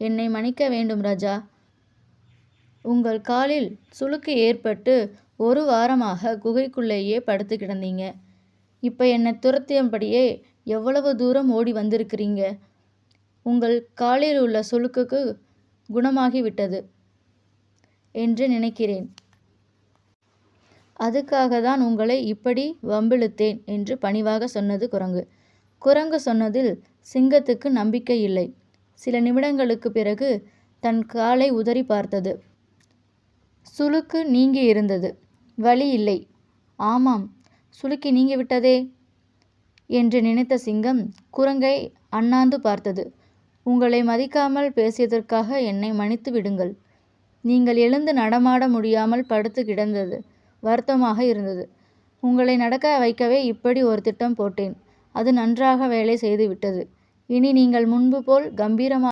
என்னை மன்னிக்க வேண்டும் ராஜா. உங்கள் காலில் சுளுக்கு ஏற்பட்டு ஒரு வாரமாக குகைக்குள்ளேயே படுத்து கிடந்தீங்க. இப்போ என்னை துரத்தியபடியே எவ்வளவு தூரம் ஓடி வந்திருக்கிறீங்க. உங்கள் காலில் உள்ள சுளுக்குக்கு குணமாகிவிட்டது என்று நினைக்கிறேன். அதுக்காக தான் உங்களை இப்படி வம்பிழுத்தேன் என்று பணிவாக சொன்னது குரங்கு. குரங்கு சொன்னதில் சிங்கத்துக்கு நம்பிக்கை இல்லை. சில நிமிடங்களுக்குப் பிறகு தன் காலை உதறி பார்த்தது. சுளுக்கு நீங்கி இருந்தது வலி இல்லை. ஆமாம் சுளுக்கி நீங்கிவிட்டதே. என்று நினைத்த சிங்கம் குரங்கை அண்ணாந்து பார்த்தது. உங்களை மதிக்காமல் பேசியதற்காக என்னை மன்னித்து விடுங்கள். நீங்கள் எழுந்து நடமாட முடியாமல் படுத்து கிடந்தது வருத்தமாக இருந்தது. உங்களை நடக்க வைக்கவே இப்படி ஒரு திட்டம் போட்டேன். அது நன்றாக வேலை செய்துவிட்டது. இனி நீங்கள் முன்பு போல் கம்பீரமாக